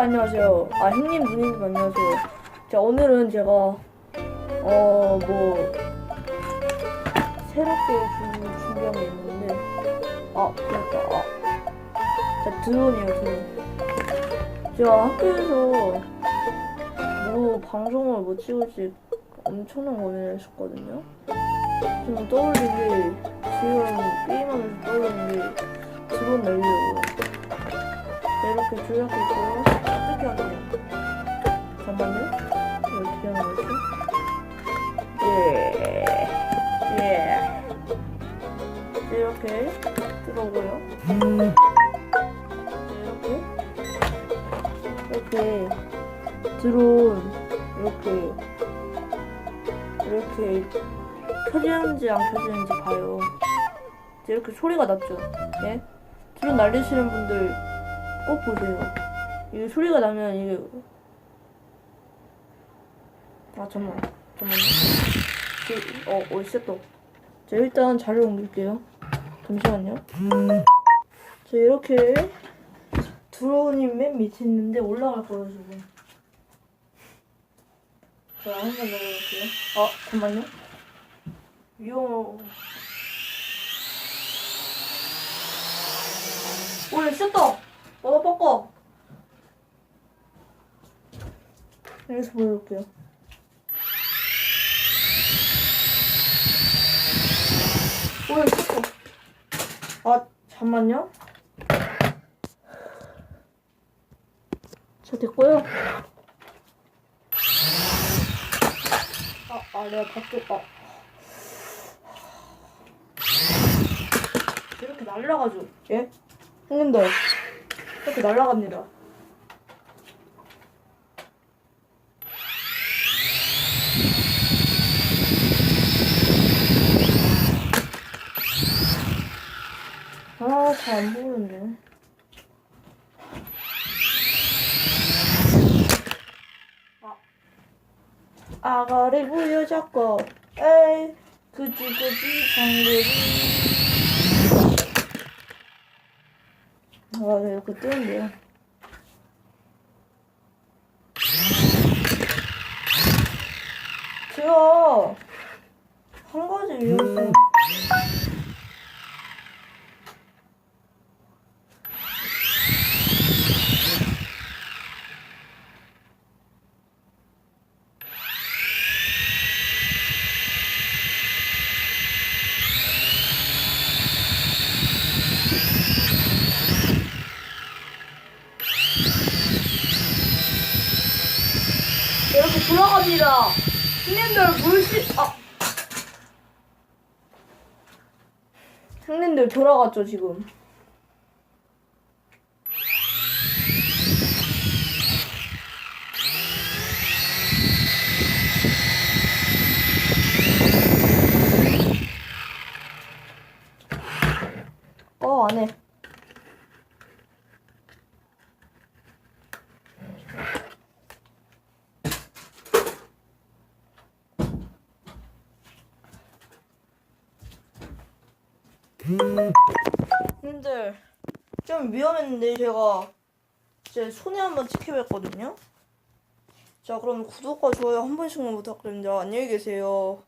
안녕하세요. 아 형님 누님 안녕하세요. 자 오늘은 제가 어 뭐 새롭게 준 준비한 게 있는데 아 그렇다. 아. 자 드론이에요 드론. 제가 학교에서 뭐 방송을 뭐 찍을지 엄청난 고민을 했었거든요. 지금 떠올린 게 지금 게임하면서 떠올린 게 드론 날리려고요. 네, 이렇게 있고요. 어떻게 하느냐? 잠깐만요. 이거 어떻게 하는 거지? 예. 예. 네, 이렇게 들어오고요. 네, 이렇게. 이렇게. 드론. 이렇게. 이렇게. 켜지는지 안 켜지는지 봐요. 이렇게 소리가 났죠? 예? 드론 날리시는 분들 꼭 보세요. 이게 소리가 나면 이게 아 잠만 잠만요. 그, 어 어딨어 또? 자 일단 자료 옮길게요. 잠시만요. 자 이렇게 드론이 맨 밑에 있는데 올라갈 거예요 지금. 자 한번 내려볼게요. 아 잠만요. 위험. 오늘 셨다 너도 뻗고 여기서 보여줄게요. 오늘 셨다. 아 잠만요? 자 됐고요. 아, 아 내가 아 이렇게 날라가죠 예? 형님들 이렇게 날아갑니다. 아, 잘 안 보이는데. 아. 아가를 부여잡고, 에이, 그지, 그지, 장르리. 아, 네, 이렇게 뜨는데요. 제가 한 가지 이유는 이렇게 돌아갑니다. 형님들 물씨 아 형님들 돌아갔죠 지금. 어 안 해. 형님들 좀 위험했는데 제가 제 손에 한번 지켜봤거든요. 자 그럼 구독과 좋아요 한 번씩만 부탁드립니다. 안녕히 계세요.